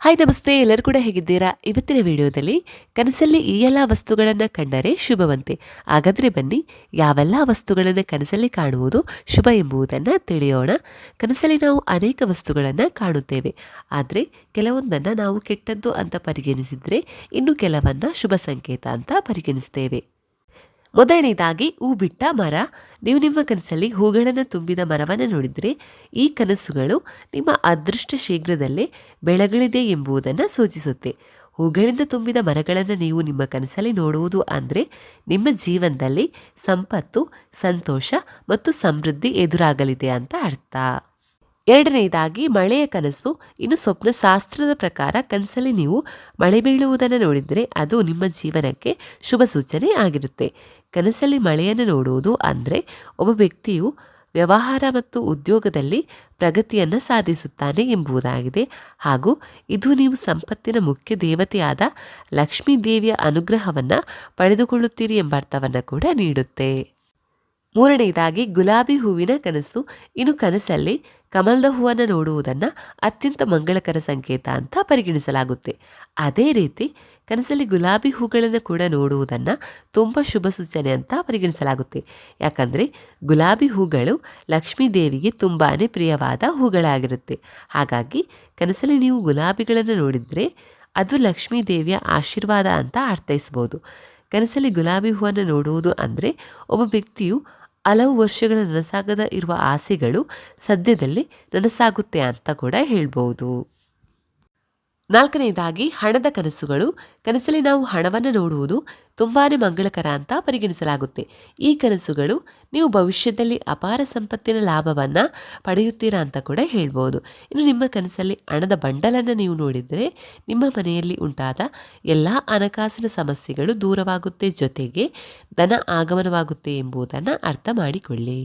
Hi ನಮಸ್ತೆ. ಎಲ್ಲರೂ ಕೂಡ ಹೇಗಿದ್ದೀರಾ? ಇವತ್ತಿನ ವಿಡಿಯೋದಲ್ಲಿ ಕನಸಲ್ಲಿ ಈ ಎಲ್ಲ ವಸ್ತುಗಳನ್ನು ಕಂಡರೆ ಶುಭವಂತೆ. ಹಾಗಾದರೆ ಬನ್ನಿ, ಯಾವೆಲ್ಲ ವಸ್ತುಗಳನ್ನು ಕನಸಲ್ಲಿ ಕಾಣುವುದು ಶುಭ ಎಂಬುದನ್ನು ತಿಳಿಯೋಣ. ಕನಸಲ್ಲಿ ನಾವು ಅನೇಕ ವಸ್ತುಗಳನ್ನು ಕಾಣುತ್ತೇವೆ. ಆದರೆ ಕೆಲವೊಂದನ್ನು ನಾವು ಕೆಟ್ಟದ್ದು ಅಂತ ಪರಿಗಣಿಸಿದರೆ ಇನ್ನು ಕೆಲವನ್ನ ಶುಭ ಸಂಕೇತ ಅಂತ ಪರಿಗಣಿಸ್ತೇವೆ. ಮೊದಲನೇದಾಗಿ ಹೂ ಬಿಟ್ಟ ಮರ. ನೀವು ನಿಮ್ಮ ಕನಸಲ್ಲಿ ಹೂಗಳನ್ನು ತುಂಬಿದ ಮರವನ್ನು ನೋಡಿದರೆ ಈ ಕನಸುಗಳು ನಿಮ್ಮ ಅದೃಷ್ಟ ಶೀಘ್ರದಲ್ಲೇ ಬೆಳಗಳಿದೆ ಎಂಬುದನ್ನು ಸೂಚಿಸುತ್ತೆ. ಹೂಗಳಿಂದ ತುಂಬಿದ ಮರಗಳನ್ನು ನೀವು ನಿಮ್ಮ ಕನಸಲ್ಲಿ ನೋಡುವುದು ಅಂದರೆ ನಿಮ್ಮ ಜೀವನದಲ್ಲಿ ಸಂಪತ್ತು, ಸಂತೋಷ ಮತ್ತು ಸಮೃದ್ಧಿ ಎದುರಾಗಲಿದೆ ಅಂತ ಅರ್ಥ. ಎರಡನೇದಾಗಿ ಮಳೆಯ ಕನಸು. ಇನ್ನು ಸ್ವಪ್ನ ಶಾಸ್ತ್ರದ ಪ್ರಕಾರ ಕನಸಲ್ಲಿ ನೀವು ಮಳೆ ಬೀಳುವುದನ್ನು ನೋಡಿದರೆ ಅದು ನಿಮ್ಮ ಜೀವನಕ್ಕೆ ಶುಭ ಸೂಚನೆ ಆಗಿರುತ್ತೆ. ಕನಸಲ್ಲಿ ಮಳೆಯನ್ನು ನೋಡುವುದು ಅಂದರೆ ಒಬ್ಬ ವ್ಯಕ್ತಿಯು ವ್ಯವಹಾರ ಮತ್ತು ಉದ್ಯೋಗದಲ್ಲಿ ಪ್ರಗತಿಯನ್ನು ಸಾಧಿಸುತ್ತಾನೆ ಎಂಬುದಾಗಿದೆ. ಹಾಗೂ ಇದು ನೀವು ಸಂಪತ್ತಿನ ಮುಖ್ಯ ದೇವತೆಯಾದ ಲಕ್ಷ್ಮೀ ದೇವಿಯ ಅನುಗ್ರಹವನ್ನು ಪಡೆದುಕೊಳ್ಳುತ್ತೀರಿ ಎಂಬ ಅರ್ಥವನ್ನು ಕೂಡ ನೀಡುತ್ತೆ. ಮೂರನೆಯದಾಗಿ ಗುಲಾಬಿ ಹೂವಿನ ಕನಸು. ಇನ್ನು ಕನಸಲ್ಲಿ ಕಮಲದ ಹೂವನ್ನು ನೋಡುವುದನ್ನು ಅತ್ಯಂತ ಮಂಗಳಕರ ಸಂಕೇತ ಅಂತ ಪರಿಗಣಿಸಲಾಗುತ್ತೆ. ಅದೇ ರೀತಿ ಕನಸಲ್ಲಿ ಗುಲಾಬಿ ಹೂಗಳನ್ನು ಕೂಡ ನೋಡುವುದನ್ನು ತುಂಬ ಶುಭ ಸೂಚನೆ ಅಂತ ಪರಿಗಣಿಸಲಾಗುತ್ತೆ. ಯಾಕಂದರೆ ಗುಲಾಬಿ ಹೂಗಳು ಲಕ್ಷ್ಮೀ ದೇವಿಗೆ ತುಂಬಾ ಪ್ರಿಯವಾದ ಹೂಗಳಾಗಿರುತ್ತೆ. ಹಾಗಾಗಿ ಕನಸಲ್ಲಿ ನೀವು ಗುಲಾಬಿಗಳನ್ನು ನೋಡಿದರೆ ಅದು ಲಕ್ಷ್ಮೀ ದೇವಿಯ ಆಶೀರ್ವಾದ ಅಂತ ಅರ್ಥೈಸ್ಬೋದು. ಕನಸಲ್ಲಿ ಗುಲಾಬಿ ಹೂವನ್ನು ನೋಡುವುದು ಅಂದರೆ ಒಬ್ಬ ವ್ಯಕ್ತಿಯು ಹಲವು ವರ್ಷಗಳ ನನಸಾಗದ ಇರುವ ಆಸೆಗಳು ಸದ್ಯದಲ್ಲಿ ನನಸಾಗುತ್ತೆ ಅಂತ ಕೂಡ ಹೇಳ್ಬೋದು. ನಾಲ್ಕನೆಯದಾಗಿ ಹಣದ ಕನಸುಗಳು. ಕನಸಲ್ಲಿ ನಾವು ಹಣವನ್ನು ನೋಡುವುದು ತುಂಬಾ ಮಂಗಳಕರ ಅಂತ ಪರಿಗಣಿಸಲಾಗುತ್ತೆ. ಈ ಕನಸುಗಳು ನೀವು ಭವಿಷ್ಯದಲ್ಲಿ ಅಪಾರ ಸಂಪತ್ತಿನ ಲಾಭವನ್ನು ಪಡೆಯುತ್ತೀರಾ ಅಂತ ಕೂಡ ಹೇಳ್ಬೋದು. ಇನ್ನು ನಿಮ್ಮ ಕನಸಲ್ಲಿ ಹಣದ ಬಂಡಲನ್ನು ನೀವು ನೋಡಿದರೆ ನಿಮ್ಮ ಮನೆಯಲ್ಲಿ ಉಂಟಾದ ಎಲ್ಲ ಹಣಕಾಸಿನ ಸಮಸ್ಯೆಗಳು ದೂರವಾಗುತ್ತೆ ಜೊತೆಗೆ ಧನ ಆಗಮನವಾಗುತ್ತೆ ಎಂಬುದನ್ನು ಅರ್ಥ ಮಾಡಿಕೊಳ್ಳಿ.